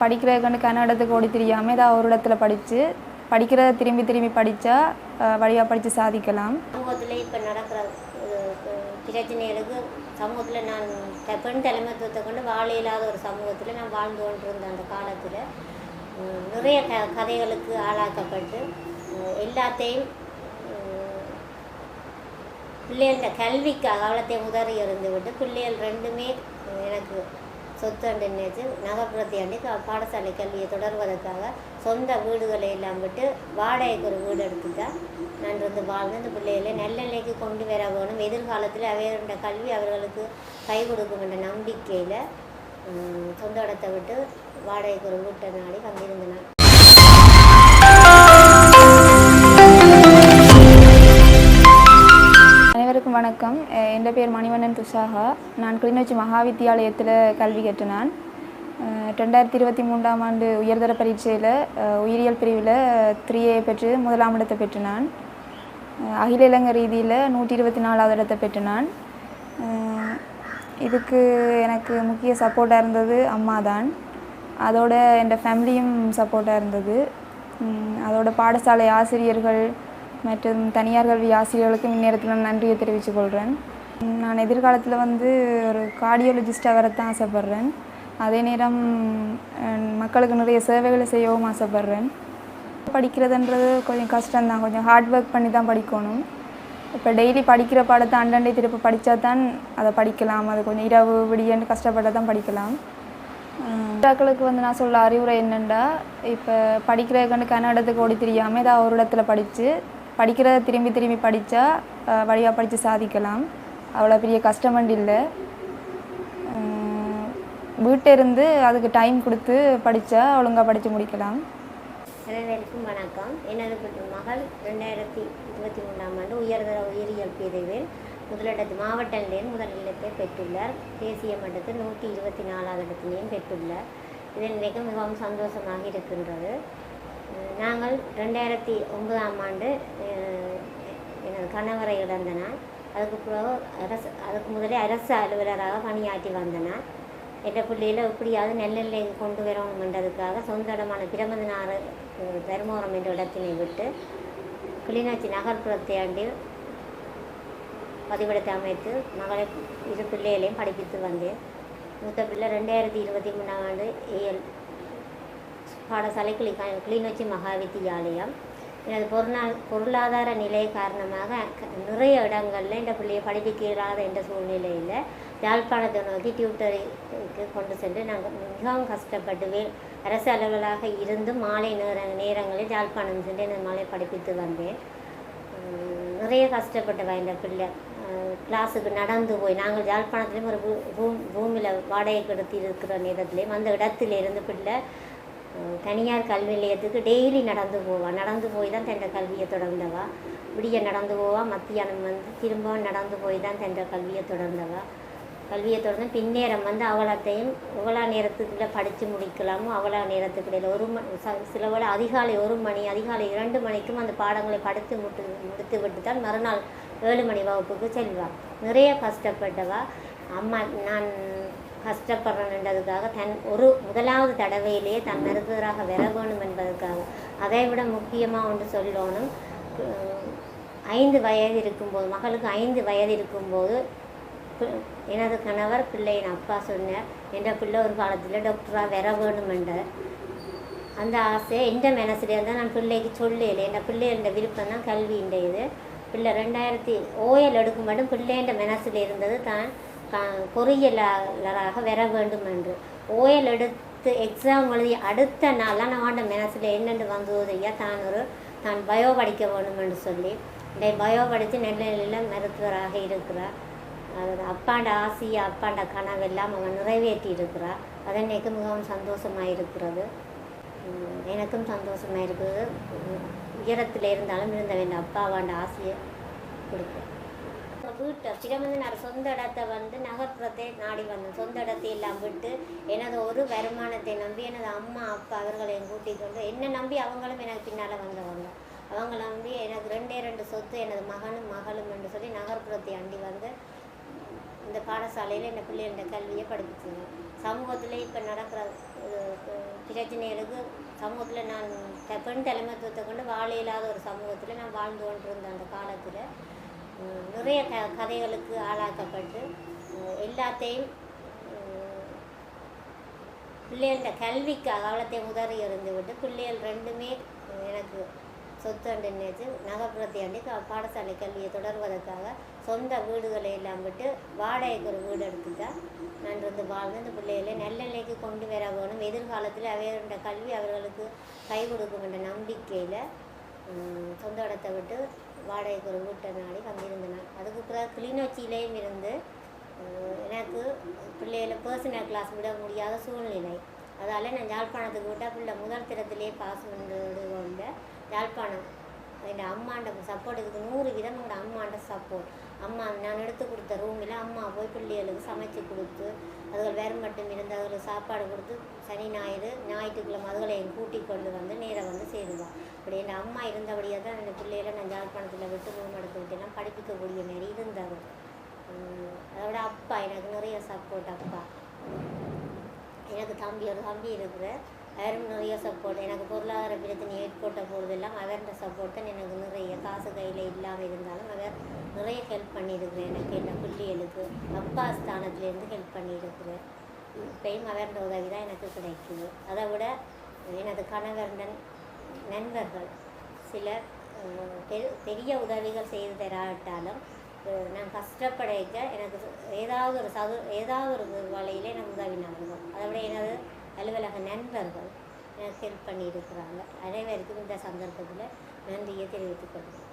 படிக்கிறதுக்கு கன்னடத்துக்கு ஓடி தெரியாமல் ஏதாவது ஒரு இடத்துல படித்து படிக்கிறத திரும்பி திரும்பி படித்தா வழியாக படித்து சாதிக்கலாம். சமூகத்தில் இப்போ நடக்கிற பிரச்சனைகளுக்கு சமூகத்தில் நான் பெண் தலைமைத்துவத்தை கொண்டு வாழ இல்லாத ஒரு சமூகத்தில் நான் வாழ்ந்து கொண்டிருந்தேன் அந்த காலத்தில் நிறைய க கதைகளுக்கு ஆளாக்கப்பட்டு எல்லாத்தையும் உம், பிள்ளைகள கல்விக்காக அவலத்தை உதறி இருந்து விட்டு பிள்ளைகள் ரெண்டுமே எனக்கு சொத்து அண்டு நினைச்சு நகர்ப்புறத்தை அண்டி பாடசாலை கல்வியை தொடர்வதற்காக சொந்த வீடுகளை எல்லாம் விட்டு வாடகைக்கு ஒரு வீடு எடுத்து தான் நான் வந்து வாழ்ந்து இந்த பிள்ளைகளை நல்ல நிலைக்கு கொண்டு வர வேணும். எதிர்காலத்தில் அவர்களுடைய கல்வி அவர்களுக்கு கை கொடுக்கும் என்ற நம்பிக்கையில் சொந்த இடத்தை விட்டு வாடகைக்கு ஒரு வீட்டை நாடி வந்திருந்தேன் அனைவருக்கும் வணக்கம். என் பேர் மணிவண்ணன் துஷாகா. நான் கிளிநொச்சி மகாவித்தியாலயத்தில் கல்வி கற்றினான். ரெண்டாயிரத்தி இருபத்தி மூன்றாம் ஆண்டு உயர்தர பரீட்சையில் உயிரியல் பிரிவில் த்ரீ ஏ பெற்று முதலாம் இடத்தை பெற்று நான் அகில இலங்கை ரீதியில் நூற்றி இருபத்தி நாலாவது இடத்தை பெற்று நான் இதுக்கு எனக்கு முக்கிய சப்போர்ட்டாக இருந்தது அம்மா தான் அதோட என் ஃபேமிலியும் சப்போர்ட்டாக இருந்தது. அதோட பாடசாலை ஆசிரியர்கள் மற்றும் தனியார் கல்வி ஆசிரியர்களுக்கும் இந்நேரத்தில் நான் நன்றியை தெரிவித்துக் கொள்கிறேன் நான் எதிர்காலத்தில் வந்து ஒரு கார்டியோலஜிஸ்டாக வரத்தான் ஆசைப்பட்றேன். அதே நேரம் மக்களுக்கு நிறைய சேவைகளை செய்யவும் ஆசைப்பட்றேன். படிக்கிறதுன்றது கொஞ்சம் கஷ்டம்தான். கொஞ்சம் ஹார்ட் ஒர்க் பண்ணி தான் படிக்கணும். இப்போ டெய்லி படிக்கிற பாடத்தை அண்டண்டை திருப்பி படித்தா தான் அதை படிக்கலாம். அது கொஞ்சம் இரவு விடியன்னு கஷ்டப்பட்டு தான் படிக்கலாம் மக்களுக்கு வந்து நான் சொல்ல அறிவுரை என்னென்னா இப்போ படிக்கிறதுக்கு கன்னடத்துக்கு ஓடி தெரியாமல் ஏதாவது ஒரு இடத்துல படித்து படிக்கிறத திரும்பி திரும்பி படித்தா வழியாக படித்து சாதிக்கலாம். அவ்வளோ பெரிய கஷ்டமண்டு இல்லை. வீட்டை இருந்து அதுக்கு டைம் கொடுத்து படித்தா ஒழுங்காக படித்து முடிக்கலாம். அனைவருக்கும் வணக்கம். எனது பெற்ற மகள் ரெண்டாயிரத்தி இருபத்தி மூணாம் ஆண்டு உயர்தர உயிரியல் பிரிவில் முதலிடத்து மாவட்ட முதலிடத்தை முதல் பெற்றுள்ளார். தேசிய மட்டத்தில் நூற்றி இருபத்தி நாலாவது இடத்திலையும் பெற்றுள்ளார். இதன் நிலைக்கு மிகவும் சந்தோஷமாக இருக்கின்றது. நாங்கள் ரெண்டாயிரத்தி ஒன்பதாம் ஆண்டு எனது கணவரை இழந்த நான் அதுக்கு பிறகு அரசு அதுக்கு முதலே அரசு அலுவலராக பணியாற்றி வந்த எட்ட பிள்ளையில் எப்படியாவது நெல்லை கொண்டு வரணுமென்றதுக்காக சொந்த இடமான பிரமதனாறு அஹ், தருமபுரம் என்ற இடத்தினை விட்டு கிளிநொச்சி நகர்ப்புறத்தை ஆண்டு பதிவிடத்தை அமைத்து மகளை இரு பிள்ளைகளையும் படிப்பித்து வந்தேன். மூத்த பிள்ளை ரெண்டாயிரத்தி இருபத்தி மூணாம் ஆண்டு ஏஎல் பாடசாலை கிளி கிளிநொச்சி மகாவித்தியாலயம். எனது பொருளா பொருளாதார நிலை காரணமாக நிறைய இடங்களில் இந்த பிள்ளையை படிப்பிக்க இயலாத என்ற சூழ்நிலையில் யாழ்ப்பாணத்தை நோக்கி டியூட்டருக்கு கொண்டு சென்று நாங்கள் மிகவும் கஷ்டப்பட்டுவேன் அரசு அலுவலாக இருந்து மாலை நேர நேரங்களில் யாழ்ப்பாணம் சென்று நான் மாலை படிப்பித்து வந்தேன். நிறைய கஷ்டப்பட்டவா இந்த பிள்ளை கிளாஸுக்கு நடந்து போய் நாங்கள் யாழ்ப்பாணத்துலேயும் ஒரு ரூ- ரூம் ரூமில் வாடகை எடுத்து இருக்கிற நேரத்துலேயும் அந்த இடத்துல இருந்து பிள்ளை தனியார் கல்வி நிலையத்துக்கு டெய்லி நடந்து போவாள் நடந்து போய் தான் தன் கல்வியை தொடர்ந்தவா. விடிய நடந்து போவா. மத்தியானம் வந்து திரும்பவும் நடந்து போய் தான் தன் கல்வியை தொடர்ந்தவா. கல்வியை தொடர்ந்து பின்னேரம் வந்து அவலத்தையும் எவ்வளோ நேரத்துக்குள்ளே படித்து முடிக்கலாமோ அவ்வளோ நேரத்துக்குள்ள ஒரு மணி சிலவள அதிகாலை ஒரு மணி அதிகாலை இரண்டு மணிக்கும் அந்த பாடங்களை படித்து முட்டு முடித்து விட்டு தான் மறுநாள் ஏழு மணி வகுப்புக்கு செல்வாள் நிறைய கஷ்டப்பட்டவா. அம்மா நான் கஷ்டப்படுறேன்றதுக்காக தன் ஒரு முதலாவது தடவையிலேயே தன் மருத்துவராக வர வேணும் என்பதற்காக. அதை விட முக்கியமாக ஒன்று சொல்லணும். ஐந்து வயது இருக்கும்போது மகளுக்கு ஐந்து வயது இருக்கும்போது எனது கணவர் பிள்ளையின் அப்பா சொன்னார் என்ற பிள்ளை ஒரு காலத்தில் டாக்டராக வர வேணும் என்றார். அந்த ஆசையை எந்த மனசுலேயே இருந்தால் நான் பிள்ளைக்கு சொல்லலை. என் பிள்ளைகளோட விருப்பம் தான் கல்வின்ற இது பிள்ளை ரெண்டாயிரத்தி ஓயல் எடுக்கும் மட்டும் பிள்ளைன்ற மனசில் இருந்தது தான் க- பொறியியலாளராக வர வேண்டும் என்று ஓயல் எடுத்து எக்ஸாம் எழுதி அடுத்த நாளாக நான் மனசில் என்னென்று வந்தது ஐயா? தான் ஒரு தான் பயோ படிக்க வேண்டும் என்று சொல்லி. இந்த பயோ படித்து நெல்லையில் மருத்துவராக இருக்கிறார். அது அப்பாண்ட ஆசையை அப்பாண்ட கனவெல்லாம் அவன் நிறைவேற்றி இருக்கிறார் அதன்னைக்கு மிகவும் சந்தோஷமாக இருக்கிறது எனக்கும் சந்தோஷமாக இருக்குது உயரத்தில் இருந்தாலும் இருந்த வேண்டிய அப்பாவாண்ட ஆசையை கொடுப்பேன் வீட்டை நான் சொந்த இடத்தை வந்து நகர்ப்புறத்தை நாடி வந்தேன் சொந்த இடத்தை எல்லாம் விட்டு எனது ஒரு வருமானத்தை நம்பி எனது அம்மா அப்பா அவர்களையும் கூட்டிக் கொண்டு என்னை நம்பி அவங்களும் எனக்கு பின்னால் வந்தவங்க அவங்க நம்பி எனக்கு ரெண்டே ரெண்டு சொத்து எனது மகனும் மகளும் என்று சொல்லி நகர்ப்புறத்தை அண்டி வந்து இந்த பாடசாலையில் இந்த பிள்ளைகளோட கல்வியை படிப்பிச்சுங்க சமூகத்தில் இப்போ நடக்கிற பிரச்சனைகளுக்கு சமூகத்தில் நான் பெண் தலைமைத்துவத்தை கொண்டு வாழ இல்லாத ஒரு சமூகத்தில் நான் வாழ்ந்து கொண்டிருந்தேன் அந்த காலத்தில் நிறைய க கதைகளுக்கு ஆளாக்கப்பட்டு எல்லாத்தையும் உம், கல்விக்காக அவளத்தை உதறி இருந்து விட்டு பிள்ளைகள் ரெண்டுமே எனக்கு சொத்துண்டு நினைச்சு நகர்ப்புறத்தை அண்டி பாடசாலை கல்வியை தொடர்வதற்காக சொந்த வீடுகளை எல்லாம் விட்டு வாடகைக்கு ஒரு வீடு எடுத்து தான் நான் இருந்து வாழ்ந்து இந்த பிள்ளைகளை நல்ல நிலைக்கு கொண்டு வர வேணும். எதிர்காலத்தில் அவர்களோட கல்வி அவர்களுக்கு கை கொடுக்கும் என்ற நம்பிக்கையில் சொந்த இடத்தை விட்டு வாடகைக்கு ஒரு வீட்டை நாடி வந்திருந்தேன் அதுக்கு பிறகு கிளிநொச்சியிலையும் இருந்து எனக்கு பிள்ளைகளை பர்சனல் கிளாஸ் விட முடியாத சூழ்நிலை. அதால் நான் யாழ்ப்பாணத்துக்கு விட்டால் பிள்ளை முதல் திறத்திலே பாஸ் பண்ணுறது கொண்ட யாழ்ப்பாணம் என் அம்மாண்ட சப்போர்ட் இதுக்கு நூறு விதம் எங்களோட அம்மாண்ட சப்போர்ட் அம்மா நான் எடுத்து கொடுத்த ரூமில் அம்மா போய் பிள்ளைகளுக்கு சமைச்சு கொடுத்து அதுகள் வேறு மட்டும் இருந்து அதுகளுக்கு சாப்பாடு கொடுத்து சனி ஞாயிறு ஞாயிற்றுக்கிழமை அதுகளை என் கூட்டி கொண்டு வந்து நேராக வந்து சேருவோம் அப்படி என் அம்மா இருந்தபடியாக தான் என் பிள்ளைகளை நான் ஜாழ்ப்பாணத்தில் விட்டு ரூம் எடுத்து படிப்பிக்கக்கூடிய மாரி இருந்தாங்க அதோட அப்பா எனக்கு நிறைய சப்போர்ட் அப்பா. எனக்கு தம்பி ஒரு தம்பி இருக்கிற அவரும் நிறைய சப்போர்ட் எனக்கு பொருளாதார பிரச்சனை ஏற்பட்ட போதெல்லாம் அவர்கிட்ட சப்போர்ட்டை எனக்கு நிறைய காசு கையில் இல்லாமல் இருந்தாலும் அவர் நிறைய ஹெல்ப் பண்ணியிருக்கிறேன் எனக்கு என் பிள்ளைகளுக்கு அப்பா ஸ்தானத்துலேருந்து ஹெல்ப் பண்ணியிருக்கிறேன் இப்பயும் அவர்கிட்ட உதவி தான் எனக்கு கிடைக்குது. அதை விட எனது கணவருடன் நண்பர்கள் சில பெரு- பெரிய உதவிகள் செய்து தராவிட்டாலும் நான் கஷ்டப்படைக்க எனக்கு ஏதாவது ஒரு சது ஏதாவது ஒரு வழியில் எனக்கு உதவினாங்க அதை விட எனது அலுவலக நண்பர்கள் ஹெல்ப் பண்ணியிருக்கிறாங்க. அனைவருக்கும் இந்த சந்தர்ப்பத்தில் நன்றியை தெரிவித்துக் கொள்கிறேன்.